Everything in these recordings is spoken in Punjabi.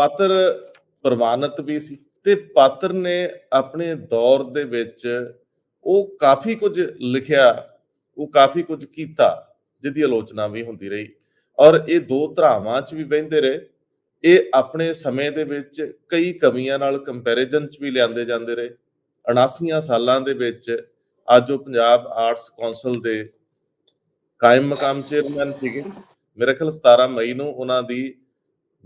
ਪਾਤਰ ਪ੍ਰਮਾਣਿਤ ਵੀ ਸੀ ਤੇ ਪਾਤਰ ਨੇ ਆਪਣੇ ਦੌਰ ਦੇ ਵਿੱਚ ਉਹ ਕਾਫੀ ਕੁਝ ਲਿਖਿਆ, ਉਹ ਕਾਫੀ ਕੁਝ ਕੀਤਾ, ਜਿਹਦੀ ਆਲੋਚਨਾ ਵੀ ਹੁੰਦੀ ਰਹੀ। ਔਰ ਇਹ ਦੋ ਧਰਾਵਾਂ 'ਚ ਵੀ ਬਹਿੰਦੇ ਰਹੇ। ਇਹ ਆਪਣੇ ਸਮੇਂ ਦੇ ਵਿੱਚ ਕਈ ਕਵੀਆਂ ਨਾਲ ਕੰਪੈਰੀਜ਼ਨ 'ਚ ਵੀ ਲਿਆਂਦੇ ਜਾਂਦੇ ਰਹੇ। 79 ਸਾਲਾਂ ਦੇ ਵਿੱਚ ਅੱਜ ਉਹ ਪੰਜਾਬ ਆਰਟਸ ਕੌਂਸਲ ਦੇ ਕਾਇਮ ਮਕਾਮ ਚੇਅਰਮੈਨ ਸੀਗੇ। ਮੇਰੇ ਖਿਆਲ 17 ਮਈ ਨੂੰ ਉਹਨਾਂ ਦੀ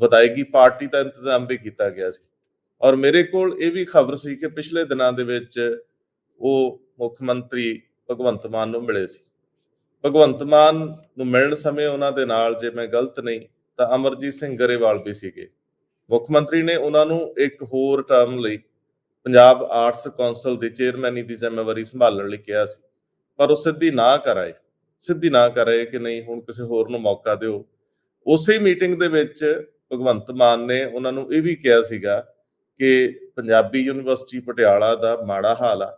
ਵਿਦਾਇਗੀ ਪਾਰਟੀ ਦਾ ਇੰਤਜ਼ਾਮ ਵੀ ਕੀਤਾ ਗਿਆ ਸੀ। ਔਰ ਮੇਰੇ ਕੋਲ ਇਹ ਵੀ ਖਬਰ ਸੀ ਕਿ ਪਿਛਲੇ ਦਿਨਾਂ ਦੇ ਵਿੱਚ ਉਹ ਮੁੱਖ ਮੰਤਰੀ ਭਗਵੰਤ ਮਾਨ ਨੂੰ ਮਿਲੇ ਸੀ। ਭਗਵੰਤ ਮਾਨ ਨੂੰ ਮਿਲਣ ਸਮੇਂ ਉਹਨਾਂ ਦੇ ਨਾਲ ਜੇ ਮੈਂ ਗਲਤ ਨਹੀਂ, ਤਾਂ ਅਮਰਜੀਤ ਸਿੰਘ ਗਰੇਵਾਲ ਵੀ ਸੀਗੇ। ਮੁੱਖ ਮੰਤਰੀ ਨੇ ਉਹਨਾਂ ਨੂੰ ਇੱਕ ਹੋਰ ਟਰਮ ਲਈ ਪੰਜਾਬ ਆਰਟਸ ਕੌਂਸਲ ਦੀ ਚੇਅਰਮੈਨੀ ਦੀ ਜ਼ਿੰਮੇਵਾਰੀ ਸੰਭਾਲਣ ਲਈ ਕਿਹਾ ਸੀ। ਪਰ ਉਹ ਸਿੱਧੀ ਨਾ ਕਰਾਏ। ਸਿੱਧੀ ਨਾ ਕਰੇ ਕਿ ਨਹੀਂ, ਹੁਣ ਕਿਸੇ ਹੋਰ ਨੂੰ ਮੌਕਾ ਦਿਓ। ਉਸੇ ਮੀਟਿੰਗ ਦੇ ਵਿੱਚ ਭਗਵੰਤ ਮਾਨ ਨੇ ਉਹਨਾਂ ਨੂੰ ਇਹ ਵੀ ਕਿਹਾ ਸੀਗਾ ਕਿ ਪੰਜਾਬੀ ਯੂਨੀਵਰਸਿਟੀ ਪਟਿਆਲਾ ਦਾ ਮਾੜਾ ਹਾਲ ਆ,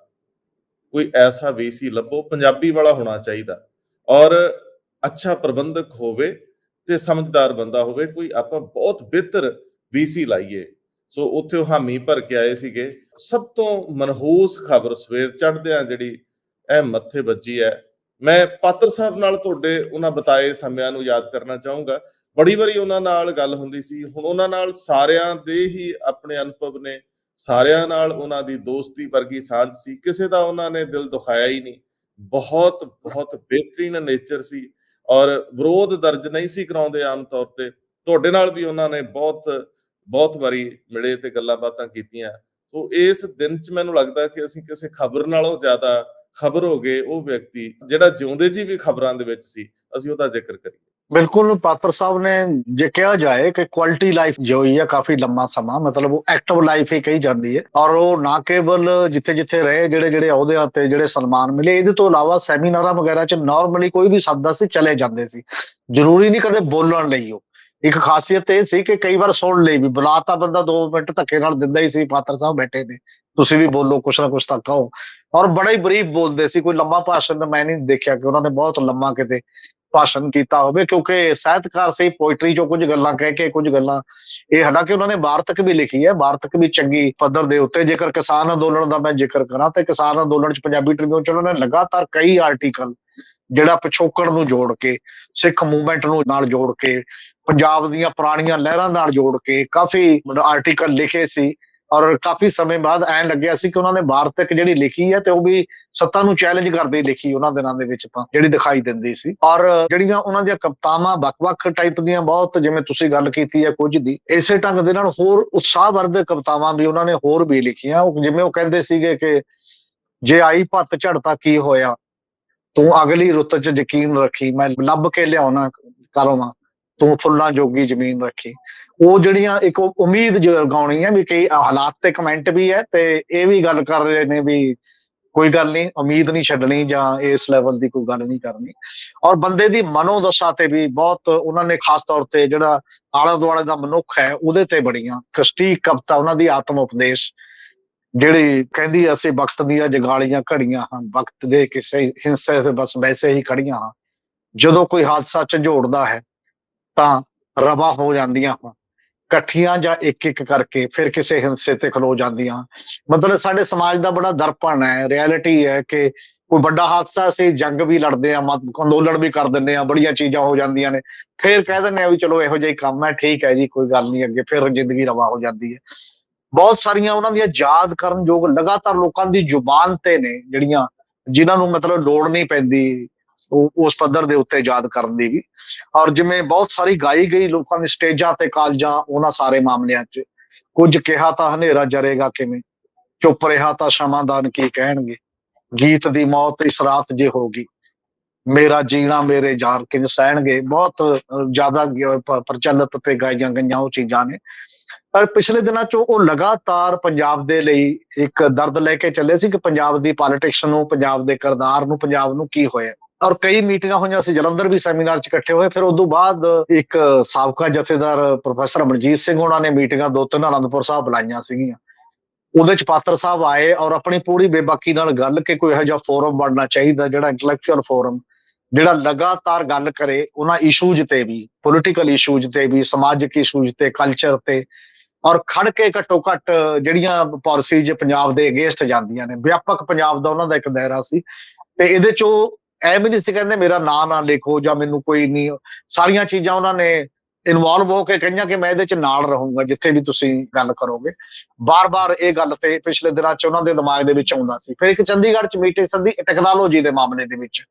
ਕੋਈ ਐਸਾ ਵੀਸੀ ਲੱਭੋ, ਪੰਜਾਬੀ ਵਾਲਾ ਹੋਣਾ ਚਾਹੀਦਾ। ਔਰ ਅੱਛਾ ਪ੍ਰਬੰਧਕ ਹੋਵੇ ਤੇ ਸਮਝਦਾਰ ਬੰਦਾ ਹੋਵੇ, ਕੋਈ ਆਪਾਂ ਬਹੁਤ ਬਿਹਤਰ ਵੀਸੀ ਲਾਈਏ। ਸੋ ਉੱਥੇ ਉਹ ਹਾਮੀ ਭਰ ਕੇ ਆਏ ਸੀਗੇ। ਸਭ ਤੋਂ ਮਨਹੂਸ ਖਬਰ ਸਵੇਰ ਚੜਦਿਆਂ ਜਿਹੜੀ ਇਹ ਮੱਥੇ ਵੱਜੀ ਹੈ, ਮੈਂ ਪਾਤਰ ਸਾਹਿਬ ਨਾਲ ਤੁਹਾਡੇ ਉਹਨਾਂ ਬਤਾਏ ਸਮਿਆਂ ਨੂੰ ਯਾਦ ਕਰਨਾ ਚਾਹੂੰਗਾ। ਬੜੀ ਵਾਰੀ ਉਹਨਾਂ ਨਾਲ ਗੱਲ ਹੁੰਦੀ ਸੀ। ਹੁਣ ਉਹਨਾਂ ਨਾਲ ਸਾਰਿਆਂ ਦੇ ਹੀ ਆਪਣੇ ਅਨੁਭਵ ਨੇ। ਸਾਰਿਆਂ ਨਾਲ ਉਹਨਾਂ ਦੀ ਦੋਸਤੀ ਵਰਗੀ ਸਾਂਝ ਸੀ। ਕਿਸੇ ਦਾ ਉਹਨਾਂ ਨੇ ਦਿਲ ਦੁਖਾਇਆ ਹੀ ਨਹੀਂ। ਬਹੁਤ ਬਹੁਤ ਬਿਹਤਰੀਨ ਨੇਚਰ ਸੀ ਔਰ ਵਿਰੋਧ ਦਰਜ ਨਹੀਂ ਸੀ ਕਰਾਉਂਦੇ ਆਮ ਤੌਰ ਤੇ। ਤੁਹਾਡੇ ਨਾਲ ਵੀ ਉਹਨਾਂ ਨੇ ਬਹੁਤ ਬਹੁਤ ਵਾਰੀ ਮਿਲੇ ਤੇ ਗੱਲਾਂ ਬਾਤਾਂ ਕੀਤੀਆਂ। ਸੋ ਇਸ ਦਿਨ 'ਚ ਮੈਨੂੰ ਲੱਗਦਾ ਕਿ ਅਸੀਂ ਕਿਸੇ ਖਬਰ ਨਾਲੋਂ ਜ਼ਿਆਦਾ ਖਬਰ ਹੋ ਗਏ ਉਹ ਵਿਅਕਤੀ ਜਿਹੜਾ ਜਿਉਂਦੇ ਜੀ ਵੀ ਖਬਰਾਂ ਦੇ ਵਿੱਚ ਸੀ। ਅਸੀਂ ਉਹਦਾ ਜ਼ਿਕਰ ਕਰੀਏ। ਬਿਲਕੁਲ, ਪਾਤਰ ਸਾਹਿਬ ਨੇ ਜੇ ਕਿਹਾ ਜਾਏ ਕਿ ਕੁਆਲਿਟੀ ਲਾਈਫ ਹੋਈ ਹੈ ਕਾਫੀ ਲੰਮਾ ਸਮਾਂ, ਮਤਲਬ ਉਹ ਐਕਟਿਵ ਲਾਈਫ ਹੀ ਕਹੀ ਜਾਂਦੀ ਹੈ। ਔਰ ਉਹ ਨਾ ਕੇਵਲ ਜਿੱਥੇ ਜਿੱਥੇ ਰਹੇ ਜਿਹੜੇ ਜਿਹੜੇ ਅਹੁਦਿਆਂ ਤੇ ਜਿਹੜੇ ਸਨਮਾਨ ਮਿਲੇ, ਇਹਦੇ ਤੋਂ ਇਲਾਵਾ ਸੈਮੀਨਾਰਾਂ ਵਗੈਰਾ 'ਚ ਨਾਰਮਲੀ ਕੋਈ ਵੀ ਸੱਦਾ ਸੀ ਚਲੇ ਜਾਂਦੇ ਸੀ। ਜ਼ਰੂਰੀ ਨਹੀਂ ਕਦੇ ਬੋਲਣ ਲਈ ਉਹ। ਇੱਕ ਖਾਸੀਅਤ ਇਹ ਸੀ ਕਿ ਕਈ ਵਾਰ ਸੁਣ ਲਈ ਵੀ ਬੁਲਾਤਾ ਬੰਦਾ 2 ਮਿੰਟ ਧੱਕੇ ਨਾਲ ਦਿੰਦਾ ਹੀ ਸੀ, ਪਾਤਰ ਸਾਹਿਬ ਬੈਠੇ ਨੇ। ਤੁਸੀਂ ਵੀ ਬੋਲੋ, ਕੁਛ ਨਾ ਕੁਛ ਤਾਂ ਕਹੋ। ਔਰ ਬੜਾ ਹੀ ਬਰੀਫ ਬੋਲਦੇ ਸੀ, ਕੋਈ ਲੰਮਾ ਭਾਸ਼ਣ ਮੈਂ ਨਹੀਂ ਦੇਖਿਆ ਕਿ ਉਹਨਾਂ ਨੇ ਬਹੁਤ ਲੰਮਾ ਕਿਤੇ ਭਾਸ਼ਣ ਕੀਤਾ ਹੋਵੇ, ਕਿਉਂਕਿ ਸਾਹਿਤਕਾਰ ਸੀ ਪੋਇਟਰੀ ਚੋਂ ਕੁਝ ਗੱਲਾਂ ਕਹਿ ਕੇ ਕੁਝ ਗੱਲਾਂ। ਇਹ ਹਾਲਾਂਕਿ ਉਹਨਾਂ ਨੇ ਵਾਰਤਕ ਵੀ ਲਿਖੀ ਹੈ, ਵਾਰਤਕ ਵੀ ਚੰਗੀ ਪੱਧਰ ਦੇ ਉੱਤੇ। ਜੇਕਰ ਕਿਸਾਨ ਅੰਦੋਲਨ ਦਾ ਮੈਂ ਜ਼ਿਕਰ ਕਰਾਂ, ਤੇ ਕਿਸਾਨ ਅੰਦੋਲਨ ਚ ਪੰਜਾਬੀ ਟ੍ਰਿਬਿਊਨ ਚ ਉਹਨਾਂ ਨੇ ਲਗਾਤਾਰ ਕਈ ਆਰਟੀਕਲ ਜਿਹੜਾ ਪਿਛੋਕੜ ਨੂੰ ਜੋੜ ਕੇ, ਸਿੱਖ ਮੂਵਮੈਂਟ ਨੂੰ ਨਾਲ ਜੋੜ ਕੇ, ਪੰਜਾਬ ਦੀਆਂ ਪੁਰਾਣੀਆਂ ਲਹਿਰਾਂ ਨਾਲ ਜੋੜ ਕੇ ਕਾਫੀ ਆਰਟੀਕਲ ਲਿਖੇ ਸੀ। ਔਰ ਕਾਫੀ ਸਮੇਂ ਬਾਅਦ ਐਂ ਲੱਗਿਆ ਸੀ ਕਿ ਉਹਨਾਂ ਨੇ ਵਾਰਤਕ ਜਿਹੜੀ ਲਿਖੀ ਹੈ ਤੇ ਉਹ ਵੀ ਸੱਤਾ ਨੂੰ ਚੈਲੰਜ ਕਰਦੇ ਲਿਖੀ ਉਹਨਾਂ ਦਿਨਾਂ ਦੇ ਵਿੱਚ ਤਾਂ ਜਿਹੜੀ ਦਿਖਾਈ ਦਿੰਦੀ ਸੀ। ਔਰ ਜਿਹੜੀਆਂ ਉਹਨਾਂ ਦੀਆਂ ਕਵਿਤਾਵਾਂ ਵੱਖ-ਵੱਖ ਟਾਈਪ ਦੀਆਂ ਬਹੁਤ, ਜਿਵੇਂ ਤੁਸੀਂ ਗੱਲ ਕੀਤੀ ਹੈ ਕੁਝ ਦੀ, ਇਸੇ ਢੰਗ ਦੇ ਨਾਲ ਹੋਰ ਉਤਸ਼ਾਹ ਉਤਸ਼ਾਹਵਰਧਕ ਕਵਿਤਾਵਾਂ ਵੀ ਉਹਨਾਂ ਨੇ ਹੋਰ ਵੀ ਲਿਖੀਆਂ। ਉਹ ਜਿਵੇਂ ਉਹ ਕਹਿੰਦੇ ਸੀਗੇ ਕਿ ਜੇ ਆਈ ਭੱਤ ਝੜਤਾ ਕੀ ਹੋਇਆ, ਤੂੰ ਅਗਲੀ ਰੁੱਤ 'ਚ ਯਕੀਨ ਰੱਖੀ, ਮੈਂ ਲੱਭ ਕੇ ਲਿਆਉਣਾ ਕਰਵਾਂ ਤੂੰ ਫੁੱਲਾਂ ਜੋਗੀ ਜ਼ਮੀਨ ਰੱਖੀ। ਉਹ ਜਿਹੜੀਆਂ ਇੱਕ ਉਮੀਦ ਜਗਾਉਣੀ ਹੈ ਵੀ ਕਈ ਹਾਲਾਤ ਤੇ ਕਮੈਂਟ ਵੀ ਹੈ ਤੇ ਇਹ ਵੀ ਗੱਲ ਕਰ ਰਹੇ ਨੇ ਵੀ ਕੋਈ ਗੱਲ ਨਹੀਂ, ਉਮੀਦ ਨਹੀਂ ਛੱਡਣੀ ਜਾਂ ਇਸ ਲੈਵਲ ਦੀ ਕੋਈ ਗੱਲ ਨਹੀਂ ਕਰਨੀ। ਔਰ ਬੰਦੇ ਦੀ ਮਨੋਦਸ਼ਾ ਤੇ ਵੀ ਬਹੁਤ ਉਹਨਾਂ ਨੇ ਖਾਸ ਤੌਰ ਤੇ ਜਿਹੜਾ ਆਲਾ ਦੁਆਲੇ ਦਾ ਮਨੁੱਖ ਹੈ, ਉਹਦੇ ਤੇ ਬੜੀਆਂ ਕਸ਼ਟੀ ਕਵਿਤਾ, ਉਹਨਾਂ ਦੀ ਆਤਮ ਉਪਦੇਸ਼ ਜਿਹੜੀ ਕਹਿੰਦੀ ਅਸੀਂ ਵਕਤ ਦੀਆਂ ਜਗਾਲੀਆਂ ਘੜੀਆਂ ਹਾਂ, ਵਕਤ ਦੇ ਕਿਸੇ ਹਿੰਸੇ ਤੇ ਬਸ ਵੈਸੇ ਹੀ ਖੜੀਆਂ ਹਾਂ। ਜਦੋਂ ਕੋਈ ਹਾਦਸਾ ਝੰਜੋੜਦਾ ਹੈ ਤਾਂ ਰਵਾ ਹੋ ਜਾਂਦੀਆਂ ਹਾਂ। ਇਕੱਠੀਆਂ ਜਾਂ ਇੱਕ ਇੱਕ ਕਰਕੇ ਫਿਰ ਕਿਸੇ ਹਿੰਸੇ ਤੇ ਖਲੋ ਜਾਂਦੀਆਂ। ਮਤਲਬ ਸਾਡੇ ਸਮਾਜ ਦਾ ਬੜਾ ਦਰਪਣ ਹੈ ਰਿਐਲਿਟੀ ਹੈ ਕਿ ਕੋਈ ਵੱਡਾ ਹਾਦਸਾ, ਅਸੀਂ ਜੰਗ ਵੀ ਲੜਦੇ ਆ ਅੰਦੋਲਨ ਵੀ ਕਰ ਦਿੰਦੇ ਆ ਬੜੀਆਂ ਚੀਜ਼ਾਂ ਹੋ ਜਾਂਦੀਆਂ ਨੇ। ਫਿਰ ਕਹਿ ਦਿੰਦੇ ਆ ਵੀ ਚਲੋ ਇਹੋ ਜਿਹਾ ਹੀ ਕੰਮ ਹੈ, ਠੀਕ ਹੈ ਜੀ, ਕੋਈ ਗੱਲ ਨਹੀਂ, ਅੱਗੇ ਫਿਰ ਜ਼ਿੰਦਗੀ ਰਵਾ ਹੋ ਜਾਂਦੀ ਹੈ। ਬਹੁਤ ਸਾਰੀਆਂ ਉਹਨਾਂ ਦੀਆਂ ਯਾਦ ਕਰਨ ਯੋਗ ਲਗਾਤਾਰ ਲੋਕਾਂ ਦੀ ਜ਼ੁਬਾਨ ਤੇ ਨੇ, ਜਿਹੜੀਆਂ ਜਿਨ੍ਹਾਂ ਨੂੰ ਮਤਲਬ ਲੋੜ ਨਹੀਂ ਪੈਂਦੀ ਉਸ ਪੱਧਰ ਦੇ ਉੱਤੇ ਯਾਦ ਕਰਨ ਦੀ ਵੀ। ਔਰ ਜਿਵੇਂ ਬਹੁਤ ਸਾਰੀ ਗਾਈ ਗਈ ਲੋਕਾਂ ਦੇ ਸਟੇਜਾਂ ਤੇ ਕਾਲਜਾਂ, ਉਹਨਾਂ ਸਾਰੇ ਮਾਮਲਿਆਂ 'ਚ। ਕੁਝ ਕਿਹਾ ਤਾਂ ਹਨੇਰਾ ਜਰੇਗਾ ਕਿਵੇਂ? ਚੁੱਪ ਰਿਹਾ ਤਾਂ ਸ਼ਮਾਦਾਨ ਕੀ ਕਹਿਣਗੇ? ਗੀਤ ਦੀ ਮੌਤ ਇਸ ਰਾਤ ਜੇ ਹੋਗੀ ਮੇਰਾ ਜੀਣਾ ਮੇਰੇ ਯਾਰ ਕਿੰਜ ਸਹਿਣਗੇ? ਬਹੁਤ ਜ਼ਿਆਦਾ ਪ੍ਰਚਲਿਤ ਤੇ ਗਾਈਆਂ ਗਈਆਂ ਉਹ ਚੀਜ਼ਾਂ ਨੇ। ਪਰ ਪਿਛਲੇ ਦਿਨਾਂ 'ਚ ਉਹ ਲਗਾਤਾਰ ਪੰਜਾਬ ਦੇ ਲਈ ਇੱਕ ਦਰਦ ਲੈ ਕੇ ਚੱਲੇ ਸੀ ਕਿ ਪੰਜਾਬ ਦੀ ਪੋਲਿਟਿਕਸ ਨੂੰ, ਪੰਜਾਬ ਦੇ ਕਿਰਦਾਰ ਨੂੰ, ਪੰਜਾਬ ਨੂੰ ਕੀ ਹੋਇਆ। ਔਰ ਕਈ ਮੀਟਿੰਗਾਂ ਹੋਈਆਂ ਸੀ, ਜਲੰਧਰ ਵੀ ਸੈਮੀਨਾਰ 'ਚ ਇਕੱਠੇ ਹੋਏ। ਫਿਰ ਉਸ ਤੋਂ ਬਾਅਦ ਇੱਕ ਸਾਬਕਾ ਜਥੇਦਾਰ ਪ੍ਰੋਫੈਸਰ ਅਮਰਜੀਤ ਸਿੰਘ ਉਹਨਾਂ ਨੇ ਮੀਟਿੰਗਾਂ ਦੋ ਤਿੰਨ ਆਨੰਦਪੁਰ ਸਾਹਿਬ ਬੁਲਾਈਆਂ ਸੀਗੀਆਂ। ਉਹਦੇ 'ਚ ਪਾਤਰ ਸਾਹਿਬ ਆਏ ਔਰ ਆਪਣੀ ਪੂਰੀ ਬੇਬਾਕੀ ਨਾਲ ਗੱਲ ਕਿ ਕੋਈ ਇਹੋ ਜਿਹਾ ਫੋਰਮ ਬਣਨਾ ਚਾਹੀਦਾ, ਜਿਹੜਾ ਇੰਟੈਲੈਕਚੁਅਲ ਫੋਰਮ ਜਿਹੜਾ ਲਗਾਤਾਰ ਗੱਲ ਕਰੇ ਉਹਨਾਂ ਇਸ਼ੂਜ਼ ਤੇ ਵੀ ਪੋਲਿਟੀਕਲ ਇਸ਼ੂਜ਼ ਤੇ ਵੀ, ਸਮਾਜਿਕ ਇਸ਼ੂਜ਼ ਤੇ ਕਲਚਰ ਤੇ। ਔਰ ਖੜ ਕੇ ਘੱਟੋ ਘੱਟ ਜਿਹੜੀਆਂ ਪਾਲਿਸੀਜ਼ ਪੰਜਾਬ ਦੇ ਅਗੇਂਸਟ ਜਾਂਦੀਆਂ ਨੇ, ਵਿਆਪਕ ਪੰਜਾਬ ਦਾ ਉਹਨਾਂ ਦਾ ਇੱਕ ਦਾਇਰਾ ਸੀ। ਤੇ ਇਹਦੇ ਚੋਂ ਐਵੇਂ ਨਹੀਂ ਸੀ ਕਹਿੰਦੇ ਮੇਰਾ ਨਾਂ ਨਾ ਲਿਖੋ ਜਾਂ ਮੈਨੂੰ ਕੋਈ ਨਹੀਂ, ਸਾਰੀਆਂ ਚੀਜ਼ਾਂ ਉਹਨਾਂ ਨੇ ਇਨਵੋਲਵ ਹੋ ਕੇ ਕਹੀਆਂ ਕਿ ਮੈਂ ਇਹਦੇ ਚ ਨਾਲ ਰਹੂੰਗਾ, ਜਿੱਥੇ ਵੀ ਤੁਸੀਂ ਗੱਲ ਕਰੋਗੇ। ਬਾਰ-ਬਾਰ ਇਹ ਗੱਲ ਤੇ ਪਿਛਲੇ ਦਿਨਾਂ ਚ ਉਹਨਾਂ ਦੇ ਦਿਮਾਗ ਦੇ ਵਿੱਚ ਆਉਂਦਾ ਸੀ। ਫਿਰ ਇੱਕ ਚੰਡੀਗੜ੍ਹ ਚ ਮੀਟਿੰਗ ਸੰਦੀ ਟੈਕਨੋਲੋਜੀ ਦੇ ਮਾਮਲੇ ਦੇ ਵਿੱਚ,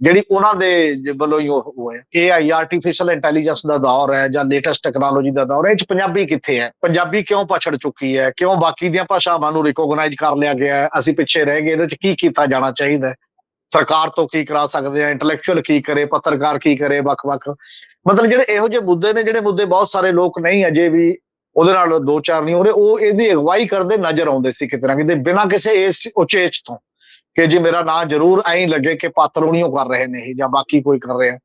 ਜਿਹੜੀ ਉਹਨਾਂ ਦੇ ਵੱਲੋਂ ਹੀ ਉਹ ਹੋਇਆ। AI ਆਰਟੀਫੀਸ਼ੀਅਲ ਇੰਟੈਲੀਜੈਂਸ ਦਾ ਦੌਰ ਹੈ ਜਾਂ ਲੇਟੈਸਟ ਟੈਕਨੋਲੋਜੀ ਦਾ ਦੌਰ ਹੈ, ਇਹ ਚ ਪੰਜਾਬੀ ਕਿੱਥੇ ਹੈ? ਪੰਜਾਬੀ ਕਿਉਂ ਪਛੜ ਚੁੱਕੀ ਹੈ? ਕਿਉਂ ਬਾਕੀ ਦੀਆਂ ਭਾਸ਼ਾਵਾਂ ਨੂੰ ਰਿਕੋਗਨਾਈਜ਼ ਕਰ ਲਿਆ ਗਿਆ ਹੈ? ਅਸੀਂ ਪਿੱਛੇ ਰਹਿ ਗਏ, ਇਹਦੇ ਚ ਕੀ ਕੀਤਾ ਜਾਣਾ ਚਾਹੀਦਾ ਸਰਕਾਰ ਤੋਂ ਕੀ ਕਰਾ ਸਕਦੇ ਆ ਇੰਟੈਲੈਕਚੁਅਲ ਕੀ ਕਰੇ, ਪੱਤਰਕਾਰ ਕੀ ਕਰੇ, ਵੱਖ-ਵੱਖ। ਮਤਲਬ ਜਿਹੜੇ ਇਹੋ ਜਿਹੇ ਮੁੱਦੇ ਨੇ, ਜਿਹੜੇ ਮੁੱਦੇ ਬਹੁਤ ਸਾਰੇ ਲੋਕ ਨਹੀਂ ਅਜੇ ਵੀ ਉਹਦੇ ਨਾਲ ਦੋ ਚਾਰ ਨਹੀਂ ਹੋ ਰਹੇ, ਉਹ ਇਹਦੀ ਅਗਵਾਈ ਕਰਦੇ ਨਜ਼ਰ ਆਉਂਦੇ ਸੀ ਕਿਤੇ ਨਾ ਕਿਤੇ, ਬਿਨਾਂ ਕਿਸੇ ਇਸ ਉਚੇਚ ਤੋਂ ਕਿ ਜੀ ਮੇਰਾ ਨਾਂ ਜ਼ਰੂਰ ਐਂ ਲੱਗੇ ਕਿ ਪਾਤਰ ਉਹਨੀਓ ਕਰ ਰਹੇ ਨੇ ਜਾਂ ਬਾਕੀ ਕੋਈ ਕਰ ਰਿਹਾ।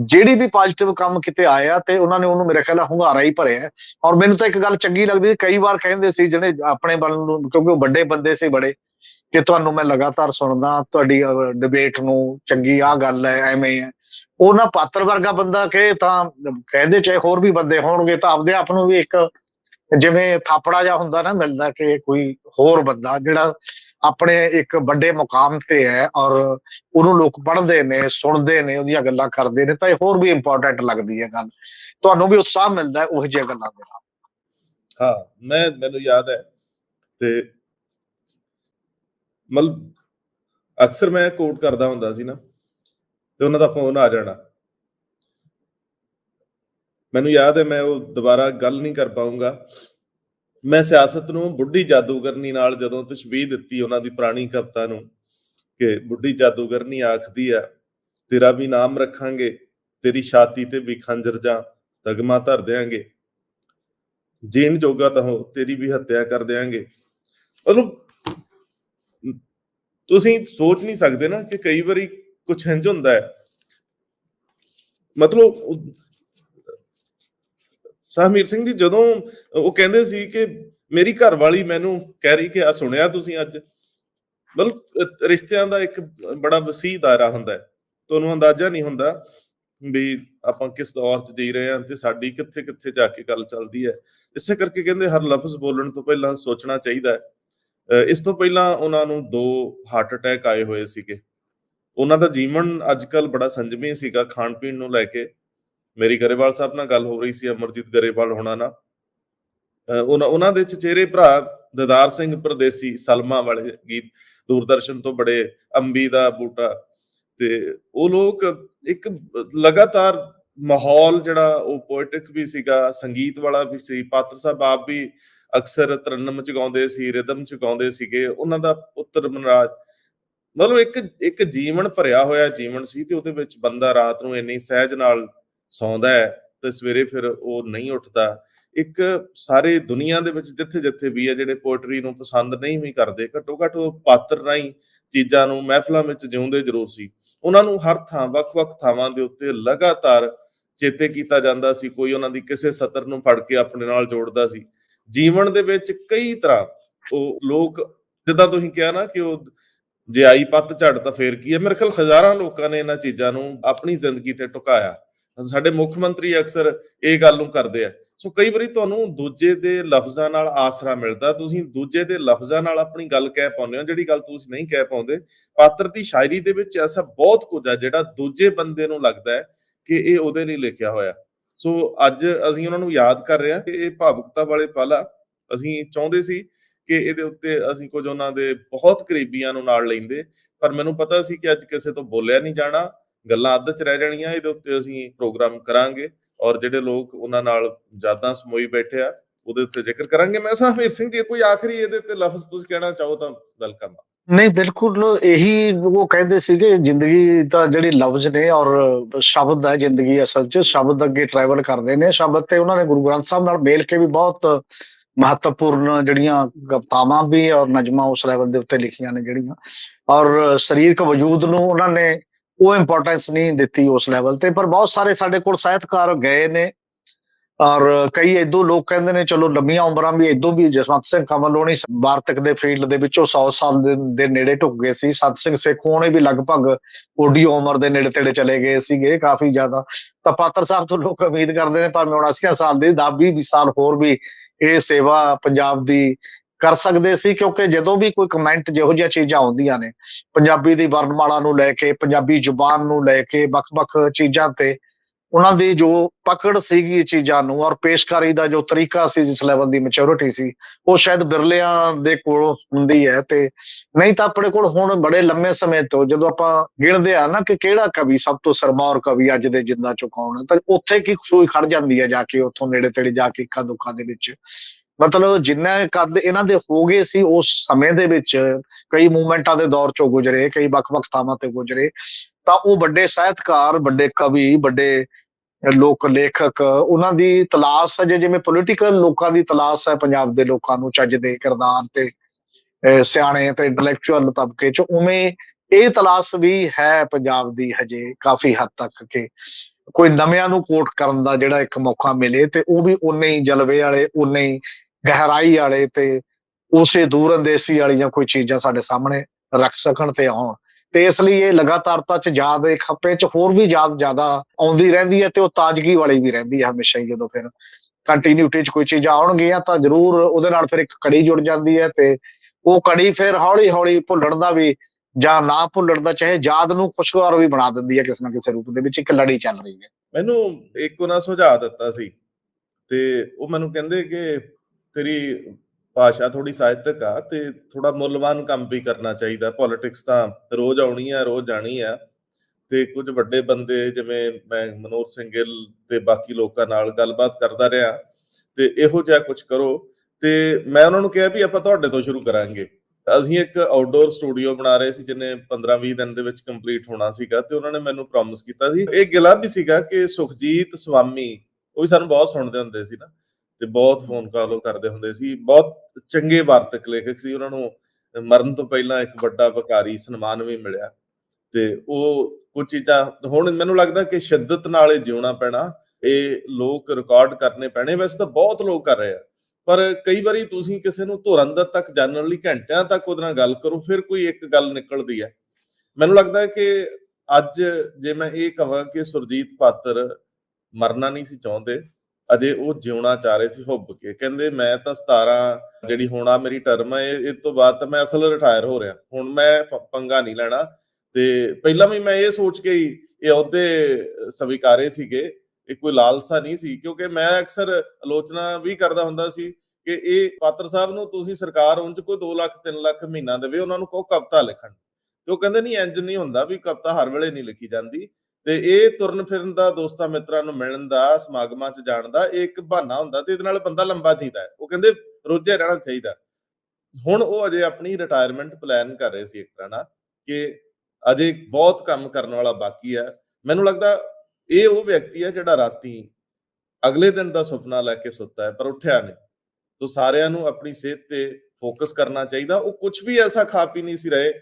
ਜਿਹੜੀ ਵੀ ਪੋਜੀਟਿਵ ਕੰਮ ਕਿਤੇ ਆਇਆ ਤੇ ਉਹਨਾਂ ਨੇ ਉਹਨੂੰ ਮੇਰੇ ਖਿਆਲ ਹੁੰਗਾਰਾ ਹੀ ਭਰਿਆ ਔਰ ਮੈਨੂੰ ਤਾਂ ਇੱਕ ਗੱਲ ਚੰਗੀ ਲੱਗਦੀ ਕਈ ਵਾਰ ਕਹਿੰਦੇ ਸੀ ਜਿਹੜੇ ਆਪਣੇ ਵੱਲ ਨੂੰ, ਕਿਉਂਕਿ ਉਹ ਵੱਡੇ ਬੰਦੇ ਸੀ ਬੜੇ ਕਿ ਤੁਹਾਨੂੰ ਮੈਂ ਲਗਾਤਾਰ ਸੁਣਦਾ, ਤੁਹਾਡੀ ਡਿਬੇਟ ਨੂੰ ਚੰਗੀ ਆ ਗੱਲ ਹੈ, ਐਵੇਂ ਹੈ ਉਹ ਨਾ ਪਾਤਰ ਵਰਗਾ ਬੰਦਾ ਕਹੇ ਤਾਂ ਕਹਿੰਦੇ ਚਾਹੇ ਹੋਰ ਵੀ ਬੰਦੇ ਹੋਣਗੇ ਤਾਂ ਆਪਦੇ ਆਪ ਨੂੰ ਵੀ ਇੱਕ ਜਿਵੇਂ ਥਾਪੜਾ ਜਿਹਾ ਹੁੰਦਾ ਨਾ ਮਿਲਦਾ ਕਿ ਕੋਈ ਹੋਰ ਬੰਦਾ ਜਿਹੜਾ ਆਪਣੇ ਇੱਕ ਵੱਡੇ ਮੁਕਾਮ ਤੇ ਹੈ ਔਰ ਉਹਨੂੰ ਲੋਕ ਪੜ੍ਹਦੇ ਨੇ, ਸੁਣਦੇ ਨੇ, ਉਹਦੀਆਂ ਗੱਲਾਂ ਕਰਦੇ ਨੇ, ਤਾਂ ਇਹ ਹੋਰ ਵੀ ਇੰਪੋਰਟੈਂਟ ਲੱਗਦੀ ਹੈ ਗੱਲ। ਤੁਹਾਨੂੰ ਵੀ ਉਤਸ਼ਾਹ ਮਿਲਦਾ ਹੈ ਉਹ ਜਿਹੀਆਂ ਗੱਲਾਂ ਦੇ ਨਾਲ। ਹਾਂ, ਮੈਂ, ਮੈਨੂੰ ਯਾਦ ਹੈ ਤੇ ਮਤਲਬ ਅਕਸਰ ਮੈਂ ਕੋਟ ਕਰਦਾ ਹੁੰਦਾ ਸੀ ਨਾ, ਤੇ ਉਹਨਾਂ ਦਾ ਫੋਨ ਆ ਜਾਣਾ। ਮੈਨੂੰ ਯਾਦ ਹੈ ਮੈਂ ਉਹ ਦੁਬਾਰਾ ਗੱਲ ਨਹੀਂ ਕਰ ਪਾਉਂਗਾ ਮੈਂ ਸਿਆਸਤ ਨੂੰ ਬੁੱਢੀ ਜਾਦੂਗਰਨੀ ਨਾਲ ਜਦੋਂ ਤਸ਼ਬੀਹ ਦਿੱਤੀ ਉਹਨਾਂ ਦੀ ਪੁਰਾਣੀ ਕਵਿਤਾ ਨੂੰ ਕਿ ਬੁੱਢੀ ਜਾਦੂਗਰਨੀ ਆਖਦੀ ਆ ਤੇਰਾ ਵੀ ਨਾਮ ਰੱਖਾਂਗੇ, ਤੇਰੀ ਛਾਤੀ ਤੇ ਵੀ ਖੰਜਰ ਜਾਂ ਤਗਮਾ ਧਰ ਦਿਆਂਗੇ। ਜੀਣ ਜੋਗਾ ਤਾਂ ਹੋ ਤੇਰੀ ਵੀ ਹੱਤਿਆ ਕਰ ਦਿਆਂਗੇ। ਮਤਲਬ ਤੁਸੀਂ ਸੋਚ ਨਹੀਂ ਸਕਦੇ ਨਾ ਕਿ ਕਈ ਵਾਰੀ ਕੁਝ ਇੰਜ ਹੁੰਦਾ ਹੈ। ਮਤਲਬ ਉਹ- ਸਿੰਘ ਜੀ, ਜਦੋਂ ਉਹ ਕਹਿੰਦੇ ਸੀ ਕਿ ਮੇਰੀ ਘਰ ਵਾਲੀ ਮੈਨੂੰ ਕਹਿ ਰਹੀ ਕਿ ਆ ਸੁਣਿਆ ਤੁਸੀਂ ਅੱਜ। ਮਤਲਬ ਰਿਸ਼ਤਿਆਂ ਦਾ ਇੱਕ ਬੜਾ ਵਸੀਹ ਦਾਇਰਾ ਹੁੰਦਾ ਹੈ। ਤੁਹਾਨੂੰ ਅੰਦਾਜ਼ਾ ਨਹੀਂ ਹੁੰਦਾ ਵੀ ਆਪਾਂ ਕਿਸ ਦੌਰ 'ਚ ਜੀ ਰਹੇ ਹਾਂ ਤੇ ਸਾਡੀ ਕਿੱਥੇ ਕਿੱਥੇ ਜਾ ਕੇ ਗੱਲ ਚੱਲਦੀ ਹੈ। ਇਸੇ ਕਰਕੇ ਕਹਿੰਦੇ ਹਰ ਲਫ਼ਜ਼ ਬੋਲਣ ਤੋਂ ਪਹਿਲਾਂ ਸੋਚਣਾ ਚਾਹੀਦਾ ਹੈ। ਇਸ ਤੋਂ ਪਹਿਲਾਂ ਉਹਨਾਂ ਨੂੰ ਦੋ ਹਾਰਟ ਅਟੈਕ ਆਏ ਹੋਏ ਸੀਗੇ। ਉਹਨਾਂ ਦਾ ਜੀਵਨ ਅੱਜਕੱਲ ਬੜਾ ਸੰਜਮੀ ਸੀਗਾ ਖਾਣ ਪੀਣ ਨੂੰ ਲੈ ਕੇ। ਮੇਰੀ ਗਰੇਵਾਲ ਸਾਹਿਬ ਨਾਲ ਗੱਲ ਹੋ ਰਹੀ ਸੀ, ਅਮਰਜੀਤ ਗਰੇਵਾਲ ਹੋਣਾ ਨਾਲ। ਉਹਨਾਂ ਉਹਨਾਂ ਦੇ ਚਚੇਰੇ ਭਰਾ ਦਦਾਰ ਸਿੰਘ ਪਰਦੇਸੀ ਸਲਮਾ ਵਾਲੇ ਗੀਤ ਦੂਰਦਰਸ਼ਨ ਤੋਂ ਬੜੇ ਅੰਬੀ ਦਾ ਬੂਟਾ। ਤੇ ਉਹ ਲੋਕ ਇੱਕ ਲਗਾਤਾਰ ਮਾਹੌਲ ਜਿਹੜਾ ਉਹ ਪੋਇਟਿਕ ਵੀ ਸੀਗਾ, ਸੰਗੀਤ ਵਾਲਾ ਵੀ ਸੀ। ਪਾਤਰ ਸਾਹਿਬ ਆਪ ਵੀ ਅਕਸਰ ਤਰਨਮ ਚ ਗਾਉਂਦੇ ਸੀ ਰਿਦਮ ਚ ਗਾਉਂਦੇ ਸੀਗੇ। ਉਹਨਾਂ ਦਾ ਪੁੱਤਰ ਮਨਰਾਜ, ਮਤਲਬ ਇੱਕ ਇੱਕ ਜੀਵਨ ਭਰਿਆ ਹੋਇਆ ਜੀਵਨ ਸੀ ਤੇ ਉਹਦੇ ਵਿੱਚ ਬੰਦਾ ਰਾਤ ਨੂੰ ਇੰਨੀ ਸਹਿਜ ਨਾਲ ਸੌਂਦਾ ਹੈ ਤੇ ਸਵੇਰੇ ਫਿਰ ਉਹ ਨਹੀਂ ਉੱਠਦਾ। ਇੱਕ ਸਾਰੇ ਦੁਨੀਆ ਦੇ ਵਿੱਚ ਜਿੱਥੇ ਜਿੱਥੇ ਵੀ ਹੈ ਜਿਹੜੇ ਪੋਇਟਰੀ ਨੂੰ ਪਸੰਦ ਨਹੀਂ ਵੀ ਕਰਦੇ ਘੱਟੋ ਘੱਟ ਉਹ ਪਾਤਰ ਰਾਹੀਂ ਚੀਜ਼ਾਂ ਨੂੰ ਮਹਿਫਲਾਂ ਵਿੱਚ ਜਿਉਂਦੇ ਜ਼ਰੂਰ ਸੀ। ਉਹਨਾਂ ਨੂੰ ਹਰ ਥਾਂ, ਵੱਖ-ਵੱਖ ਥਾਵਾਂ ਦੇ ਉੱਤੇ ਲਗਾਤਾਰ ਚੇਤੇ ਕੀਤਾ ਜਾਂਦਾ ਸੀ, ਕੋਈ ਉਹਨਾਂ ਦੀ ਕਿਸੇ ਸਤਰ ਨੂੰ ਫੜ ਕੇ ਆਪਣੇ ਨਾਲ ਜੋੜਦਾ ਸੀ। ਜੀਵਨ ਦੇ ਵਿੱਚ ਕਈ ਤਰ੍ਹਾਂ ਉਹ ਲੋਕ, ਜਿੱਦਾਂ ਤੁਸੀਂ ਕਿਹਾ ਨਾ ਕਿ ਉਹ ਜੇ ਆਈ ਪੱਤ ਝੜ ਤਾਂ ਫੇਰ ਕੀ ਹੈ? ਮੇਰੇ ਖਿਆਲ ਹਜ਼ਾਰਾਂ ਲੋਕਾਂ ਨੇ ਇਹਨਾਂ ਚੀਜ਼ਾਂ ਨੂੰ ਆਪਣੀ ਜ਼ਿੰਦਗੀ ਤੇ ਟੁਕਾਇਆ। ਸਾਡੇ ਮੁੱਖ ਮੰਤਰੀ ਅਕਸਰ ਇਹ ਗੱਲ ਨੂੰ ਕਰਦੇ ਆ। ਸੋ ਕਈ ਵਾਰੀ ਤੁਹਾਨੂੰ ਦੂਜੇ ਦੇ ਲਫ਼ਜ਼ਾਂ ਨਾਲ ਆਸਰਾ ਮਿਲਦਾ। ਤੁਸੀਂ ਦੂਜੇ ਦੇ ਲਫ਼ਜ਼ਾਂ ਨਾਲ ਆਪਣੀ ਗੱਲ ਕਹਿ ਪਾਉਂਦੇ ਹੋ। ਜਿਹੜੀ ਗੱਲ ਤੁਸੀਂ ਨਹੀਂ ਕਹਿ ਪਾਉਂਦੇ, ਪਾਤਰ ਦੀ ਸ਼ਾਇਰੀ ਦੇ ਵਿੱਚ ਐਸਾ ਬਹੁਤ ਕੁਝ ਆ ਜਿਹੜਾ ਦੂਜੇ ਬੰਦੇ ਨੂੰ ਲੱਗਦਾ ਹੈ ਕਿ ਇਹ ਉਹਦੇ ਲਈ ਲਿਖਿਆ ਹੋਇਆ। ਸੋ ਅੱਜ ਅਸੀਂ ਉਹਨਾਂ ਨੂੰ ਯਾਦ ਕਰ ਰਹੇ ਹਾਂ ਕਿ ਇਹ ਭਾਵੁਕਤਾ ਵਾਲੇ ਪਲ ਆ ਅਸੀਂ ਚਾਹੁੰਦੇ ਸੀ ਕਿ ਇਹਦੇ ਉੱਤੇ ਅਸੀਂ ਕੁਝ ਉਹਨਾਂ ਦੇ ਬਹੁਤ ਕਰੀਬੀਆਂ ਨੂੰ ਨਾਲ ਲੈਂਦੇ। ਪਰ ਮੈਨੂੰ ਪਤਾ ਸੀ ਕਿ ਅੱਜ ਕਿਸੇ ਤੋਂ ਬੋਲਿਆ ਨਹੀਂ ਜਾਣਾ। ਗੱਲਾਂ ਅੱਧ ਚ ਰਹਿ ਜਾਣੀਆਂ, ਇਹਦੇ ਉੱਤੇ ਅਸੀਂ ਪ੍ਰੋਗਰਾਮ ਕਰਾਂਗੇ ਔਰ ਜਿਹੜੇ ਲੋਕ ਉਹਨਾਂ ਨਾਲ ਜ਼ਿਆਦਾ ਸਮੋਈ ਬੈਠੇ ਆ, ਉਹਦੇ ਉੱਤੇ ਜ਼ਿਕਰ ਕਰਾਂਗੇ। ਮੈਂ ਸਾਹਿਬੀਰ ਸਿੰਘ ਜੀ ਕੋਈ ਆਖਰੀ ਇਹਦੇ ਤੇ ਲਫ਼ਜ਼ ਤੁਸੀਂ ਕਹਿਣਾ ਚਾਹੋ ਤਾਂ ਵੈਲਕਮ ਆ। ਨਹੀਂ, ਬਿਲਕੁਲ ਇਹੀ ਉਹ ਕਹਿੰਦੇ ਸੀਗੇ, ਜ਼ਿੰਦਗੀ ਤਾਂ ਜਿਹੜੀ ਲਫ਼ਜ਼ ਨੇ ਔਰ ਸ਼ਬਦ ਹੈ ਜ਼ਿੰਦਗੀ ਅਸਲ 'ਚ, ਸ਼ਬਦ ਅੱਗੇ ਟਰੈਵਲ ਕਰਦੇ ਨੇ, ਸ਼ਬਦ ਤੇ ਉਹਨਾਂ ਨੇ ਗੁਰੂ ਗ੍ਰੰਥ ਸਾਹਿਬ ਨਾਲ ਮੇਲ ਕੇ ਵੀ ਬਹੁਤ ਮਹੱਤਵਪੂਰਨ ਜਿਹੜੀਆਂ ਕਵਿਤਾਵਾਂ ਵੀ ਔਰ ਨਜ਼ਮਾਂ ਉਸ ਲੈਵਲ ਦੇ ਉੱਤੇ ਲਿਖੀਆਂ ਨੇ ਜਿਹੜੀਆਂ। ਔਰ ਸਰੀਰਕ ਵਜੂਦ ਨੂੰ ਉਹਨਾਂ ਨੇ ਉਹ ਇੰਪੋਰਟੈਂਸ ਨਹੀਂ ਦਿੱਤੀ ਉਸ ਲੈਵਲ ਤੇ, ਪਰ ਬਹੁਤ ਸਾਰੇ ਸਾਡੇ ਕੋਲ ਸਾਹਿਤਕਾਰ ਗਏ ਨੇ ਔਰ ਕਈ ਇਦੋਂ ਲੋਕ ਕਹਿੰਦੇ ਨੇ ਚਲੋ ਲੰਮੀਆਂ ਉਮਰਾਂ ਵੀ ਇਦੋਂ ਵੀ ਜਸਵੰਤ ਸਿੰਘ ਕਮਲ ਹੋਣੀ ਵਾਰਤਕ ਦੇ ਫੀਲਡ ਦੇ ਵਿੱਚੋਂ 100 ਸਾਲ ਦੇ, ਨੇੜੇ ਢੁੱਕ ਗਏ ਸੀ। ਸਤ ਸਿੰਘ ਸੇਖੋਂ ਹੋਣੇ ਵੀ ਲਗਭਗ ਓਡੀ ਉਮਰ ਦੇ ਨੇੜੇ ਤੇੜੇ ਚਲੇ ਗਏ ਸੀਗੇ ਕਾਫੀ ਜ਼ਿਆਦਾ। ਤਾਂ ਪਾਤਰ ਸਾਹਿਬ ਤੋਂ ਲੋਕ ਉਮੀਦ ਕਰਦੇ ਨੇ ਭਾਵੇਂ 79 ਸਾਲ ਦੇ ਦਾ 20 20 ਸਾਲ ਹੋਰ ਵੀ ਇਹ ਸੇਵਾ ਪੰਜਾਬ ਦੀ ਕਰ ਸਕਦੇ ਸੀ ਕਿਉਂਕਿ ਜਦੋਂ ਵੀ ਕੋਈ ਕਮੈਂਟ ਜਿਹੋ ਜਿਹੀਆਂ ਚੀਜ਼ਾਂ ਆਉਂਦੀਆਂ ਨੇ ਪੰਜਾਬੀ ਦੀ ਵਰਣਮਾਲਾ ਨੂੰ ਲੈ ਕੇ ਪੰਜਾਬੀ ਜ਼ੁਬਾਨ ਨੂੰ ਲੈ ਕੇ ਵੱਖ-ਵੱਖ ਚੀਜ਼ਾਂ ਤੇ ਉਹਨਾਂ ਦੀ ਜੋ ਪਕੜ ਸੀਗੀ ਚੀਜ਼ਾਂ ਨੂੰ ਔਰ ਪੇਸ਼ਕਾਰੀ ਦਾ ਜੋ ਤਰੀਕਾ ਸੀ, ਜਿਸ ਲੈਵਲ ਦੀ ਮੈਚੁਰਿਟੀ ਸੀ, ਉਹ ਸ਼ਾਇਦ ਬਿਰਲਿਆਂ ਦੇ ਕੋਲ ਹੁੰਦੀ ਹੈ ਤੇ ਨਹੀਂ ਤਾਂ ਆਪਣੇ ਕੋਲ ਹੁਣ ਬੜੇ ਲੰਮੇ ਸਮੇਂ ਤੋਂ ਜਦੋਂ ਆਪਾਂ ਗਿਣਦੇ ਆ ਨਾ ਕਿ ਕਿਹੜਾ ਕਵੀ ਸਭ ਤੋਂ ਸਰਮੌਰ ਕਵੀ ਅੱਜ ਦੇ ਜਿੰਦਾ ਚੋਂ ਤਾਂ ਉੱਥੇ ਕੀ ਸੂਈ ਖੜ ਜਾਂਦੀ ਹੈ ਜਾ ਕੇ ਉੱਥੋਂ ਨੇੜੇ ਤੇੜੇ ਜਾ ਕੇ ਇੱਕਾ ਦੁੱਖਾਂ ਦੇ ਵਿੱਚ। ਮਤਲਬ ਜਿੰਨਾ ਕੱਦ ਇਹਨਾਂ ਦੇ ਹੋ ਗਏ ਸੀ ਉਸ ਸਮੇਂ ਦੇ ਵਿੱਚ, ਕਈ ਮੂਵਮੈਂਟਾਂ ਦੇ ਦੌਰ ਚੋਂ ਗੁਜ਼ਰੇ, ਕਈ ਵੱਖ-ਵੱਖ ਥਾਵਾਂ ਤੇ ਗੁਜ਼ਰੇ, ਤਾਂ ਉਹ ਵੱਡੇ ਸਾਹਿਤਕਾਰ, ਵੱਡੇ ਕਵੀ, ਵੱਡੇ ਲੋਕ ਲੇਖਕ, ਉਹਨਾਂ ਦੀ ਤਲਾਸ਼ ਹੈ ਜਿਵੇਂ ਪੋਲੀਟੀਕਲ ਲੋਕਾਂ ਦੀ ਤਲਾਸ਼ ਹੈ ਪੰਜਾਬ ਦੇ ਲੋਕਾਂ ਨੂੰ, ਚੱਜ ਦੇ ਕਿਰਦਾਰ ਤੇ ਸਿਆਣੇ ਤੇ ਇੰਟੈਲੈਕਚੁਅਲ ਤਬਕੇ ਚ, ਉਵੇਂ ਇਹ ਤਲਾਸ਼ ਵੀ ਹੈ ਪੰਜਾਬ ਦੀ ਹਜੇ ਕਾਫੀ ਹੱਦ ਤੱਕ ਕਿ ਕੋਈ ਨਵਿਆਂ ਨੂੰ ਕੋਟ ਕਰਨ ਦਾ ਜਿਹੜਾ ਇੱਕ ਮੌਕਾ ਮਿਲੇ ਤੇ ਉਹ ਵੀ ਉਨੇ ਹੀ ਜਲਵੇ ਵਾਲੇ ਉਨੇ ਹੀ ਗਹਿਰਾਈ ਵਾਲੇ ਤੇ ਉਸੇ ਦੂਰ ਅੰਦੇਸੀ ਵਾਲੀਆਂ ਕੋਈ ਚੀਜ਼ਾਂ ਸਾਡੇ ਸਾਹਮਣੇ ਰੱਖ ਸਕਣ ਤੇ ਆਉਣ। ਤੇ ਇਸ ਲਈ ਇਹ ਲਗਾਤਾਰਤਾ ਚ ਯਾਦ ਇਹ ਖੱਪੇ ਚ ਹੋਰ ਵੀ ਯਾਦ ਜ਼ਿਆਦਾ ਆਉਂਦੀ ਰਹਿੰਦੀ ਹੈ ਤੇ ਉਹ ਤਾਜ਼ਗੀ ਵਾਲੀ ਵੀ ਰਹਿੰਦੀ ਹੈ ਹਮੇਸ਼ਾ ਹੀ ਜਦੋਂ ਫਿਰ ਕੰਟੀਨਿਊਟੀ ਚ ਕੋਈ ਚੀਜ਼ਾਂ ਆਉਣਗੀਆਂ ਤਾਂ ਜ਼ਰੂਰ ਉਹਦੇ ਨਾਲ ਫਿਰ ਇੱਕ ਕੜੀ ਜੁੜ ਜਾਂਦੀ ਹੈ ਤੇ ਉਹ ਕੜੀ ਫਿਰ ਹੌਲੀ ਹੌਲੀ ਭੁੱਲਣ ਦਾ ਵੀ ਜਾਂ ਨਾ ਭੁੱਲਣ ਦਾ ਚਾਹੇ ਯਾਦ ਨੂੰ ਖੁਸ਼ਗਵਾਰ ਵੀ ਬਣਾ ਦਿੰਦੀ ਹੈ ਕਿਸੇ ਨਾ ਕਿਸੇ ਰੂਪ ਦੇ ਵਿੱਚ ਇੱਕ ਲੜੀ ਚੱਲ ਰਹੀ ਹੈ। ਮੈਨੂੰ ਇੱਕ ਉਹਨਾਂ ਸੁਝਾਅ ਦਿੱਤਾ ਸੀ ਤੇ ਉਹ ਮੈਨੂੰ ਕਹਿੰਦੇ ਕਿ ਤੇਰੀ ਭਾਸ਼ਾ ਥੋੜੀ ਸਾਹਿਤਕ ਆ ਤੇ ਥੋੜਾ ਮੁੱਲਵਾਨ ਕੰਮ ਵੀ ਕਰਨਾ ਚਾਹੀਦਾ। ਪੋਲਿਟਿਕਸ ਤਾਂ ਰੋਜ਼ ਆਉਣੀ ਆ, ਰੋਜ਼ ਜਾਣੀ ਆ ਤੇ ਕੁਝ ਵੱਡੇ ਬੰਦੇ ਜਿਵੇਂ ਮੈਂ ਮਨੋਜ ਸਿੰਘ ਗਿੱਲ ਤੇ ਬਾਕੀ ਲੋਕਾਂ ਨਾਲ ਗੱਲਬਾਤ ਕਰਦਾ ਰਿਹਾ ਤੇ ਇਹੋ ਜਿਹਾ ਕੁਝ ਕਰੋ ਤੇ ਮੈਂ ਉਹਨਾਂ ਨੂੰ ਕਿਹਾ ਵੀ ਆਪਾਂ ਤੁਹਾਡੇ ਤੋਂ ਸ਼ੁਰੂ ਕਰਾਂਗੇ। ਅਸੀਂ ਇੱਕ ਆਊਟਡੋਰ ਸਟੂਡੀਓ ਬਣਾ ਰਹੇ ਸੀ ਜਿਹਨੇ 15-20 ਦਿਨ ਦੇ ਵਿੱਚ ਕੰਪਲੀਟ ਹੋਣਾ ਸੀਗਾ ਤੇ ਉਹਨਾਂ ਨੇ ਮੈਨੂੰ ਪ੍ਰੋਮਿਸ ਕੀਤਾ ਸੀ। ਇਹ ਗਿਲਾ ਵੀ ਸੀਗਾ ਕਿ ਸੁਖਜੀਤ ਸਵਾਮੀ, ਉਹ ਵੀ ਸਾਨੂੰ ਬਹੁਤ ਸੁਣਦੇ ਹੁੰਦੇ ਸੀ ਨਾ। ਤੇ ਬਹੁਤ ਫੋਨ ਕਾਲ ਉਹ ਕਰਦੇ ਹੁੰਦੇ ਸੀ। ਬਹੁਤ ਚੰਗੇ ਵਾਰਤਕ ਲੇਖਕ ਸੀ। ਉਹਨਾਂ ਨੂੰ ਮਰਨ ਤੋਂ ਪਹਿਲਾਂ ਇੱਕ ਵੱਡਾ ਵਕਾਰੀ ਸਨਮਾਨ ਵੀ ਮਿਲਿਆ। ਤੇ ਉਹ ਕੁਝ ਚੀਜ਼ਾਂ ਹੁਣ ਮੈਨੂੰ ਲੱਗਦਾ ਕਿ ਸ਼ਿੱਦਤ ਨਾਲ ਇਹ ਜਿਉਣਾ ਪੈਣਾ। ਇਹ ਲੋਕ ਰਿਕਾਰਡ ਕਰਨੇ ਪੈਣੇ। ਵੈਸੇ ਤਾਂ ਬਹੁਤ ਲੋਕ ਕਰ ਰਹੇ ਆ। ਪਰ ਕਈ ਵਾਰੀ ਤੁਸੀਂ ਕਿਸੇ ਨੂੰ ਧੁਰੰਦਰ ਤੱਕ ਜਾਣਨ ਲਈ ਘੰਟਿਆਂ ਤੱਕ ਉਹਦੇ ਨਾਲ ਗੱਲ ਕਰੋ, ਫਿਰ ਕੋਈ ਇੱਕ ਗੱਲ ਨਿਕਲਦੀ ਹੈ। ਮੈਨੂੰ ਲੱਗਦਾ ਹੈ ਕਿ ਅੱਜ ਜੇ ਮੈਂ ਇਹ ਕਹਾਂ ਕਿ ਸੁਰਜੀਤ ਪਾਤਰ ਮਰਨਾ ਨਹੀਂ ਸੀ ਚਾਹੁੰਦੇ ਅਜੇ ਉਹ ਜਿਉਣਾ ਚਾਹ ਰਹੇ ਸੀ, ਹੁੱਬ ਕੇ। ਕਹਿੰਦੇ ਮੈਂ ਤਾਂ 17 ਜਿਹੜੀ ਹੋਣਾ ਮੇਰੀ ਟਰਮ ਹੈ ਇਹ ਤੋਂ ਬਾਅਦ ਤਾਂ ਮੈਂ ਅਸਲ ਰਿਟਾਇਰ ਹੋ ਰਿਹਾ। ਹੁਣ ਮੈਂ ਪੰਗਾ ਨਹੀਂ ਲੈਣਾ। ਤੇ ਪਹਿਲਾਂ ਵੀ ਮੈਂ ਇਹ ਸੋਚ ਕੇ ਹੀ, ਇਹ ਅਹੁਦੇ ਸਵੀਕਾਰੇ ਸੀਗੇ। ਇਹ ਕੋਈ ਲਾਲਸਾ ਨਹੀਂ ਸੀ, ਕਿਉਂਕਿ ਮੈਂ ਅਕਸਰ ਆਲੋਚਨਾ ਵੀ ਕਰਦਾ ਹੁੰਦਾ ਸੀ ਕਿ ਇਹ ਪਾਤਰ ਸਾਹਿਬ ਨੂੰ ਤੁਸੀਂ ਸਰਕਾਰ ਉਂਝ ਕੋਈ 2 ਲੱਖ 3 ਲੱਖ ਮਹੀਨਾ ਦੇਵੇ, ਉਹਨਾਂ ਨੂੰ ਕਹੋ ਕਵਿਤਾ ਲਿਖਣ। ਤੇ ਉਹ ਕਹਿੰਦੇ ਨਹੀਂ ਇੰਜ ਨਹੀਂ ਹੁੰਦਾ ਵੀ ਕਵਿਤਾ ਹਰ ਵੇਲੇ ਨਹੀਂ ਲਿਖੀ ਜਾਂਦੀ। ਤੇ ਇਹ ਤੁਰਨ ਫਿਰਨ ਦਾ ਦੋਸਤਾਂ ਮਿੱਤਰਾਂ ਨੂੰ ਮਿਲਣ ਦਾ, ਸਮਾਗਮਾਂ 'ਚ ਜਾਣ ਦਾ ਇਹ ਇੱਕ ਬਹਾਨਾ ਹੁੰਦਾ ਤੇ ਇਹਦੇ ਨਾਲ ਬੰਦਾ ਲੰਬਾ ਜੀਦਾ ਹੈ। ਉਹ ਕਹਿੰਦੇ ਰੋਜੇ ਰਹਿਣਾ ਚਾਹੀਦਾ। ਹੁਣ ਉਹ ਅਜੇ ਆਪਣੀ ਰਿਟਾਇਰਮੈਂਟ ਪਲਾਨ ਕਰ ਰਹੇ ਸੀ ਇੱਕ ਤਰ੍ਹਾਂ ਨਾਲ ਕਿ ਅਜੇ ਬਹੁਤ ਕੰਮ ਕਰਨ ਵਾਲਾ ਬਾਕੀ ਹੈ। ਮੈਨੂੰ ਲੱਗਦਾ ਇਹ ਉਹ ਵਿਅਕਤੀ ਹੈ ਜਿਹੜਾ ਰਾਤੀ ਅਗਲੇ ਦਿਨ ਦਾ ਸੁਪਨਾ ਲੈ ਕੇ ਸੁੱਤਾ ਹੈ, ਪਰ ਉੱਠਿਆ ਨਹੀਂ। ਤੋ ਸਾਰਿਆਂ ਨੂੰ ਆਪਣੀ ਸਿਹਤ ਤੇ ਫੋਕਸ ਕਰਨਾ ਚਾਹੀਦਾ। ਉਹ ਕੁਝ ਵੀ ਐਸਾ ਖਾ ਪੀ ਨਹੀਂ ਸੀ ਰਹੇ।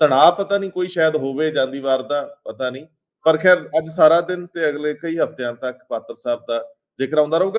ਤਣਾਅ ਪਤਾ ਨਹੀਂ ਕੋਈ ਸ਼ਾਇਦ ਹੋਵੇ ਜਾਂਦੀ ਵਾਰ ਦਾ, ਪਤਾ ਨਹੀਂ। ਪਰ ਖੈਰ ਅੱਜ ਸਾਰਾ ਦਿਨ ਤੇ ਅਗਲੇ ਕਈ ਹਫ਼ਤਿਆਂ ਤੱਕ ਪਾਤਰ ਸਾਹਿਬ ਦਾ ਜ਼ਿਕਰ ਆਉਂਦਾ ਰਹੂਗਾ।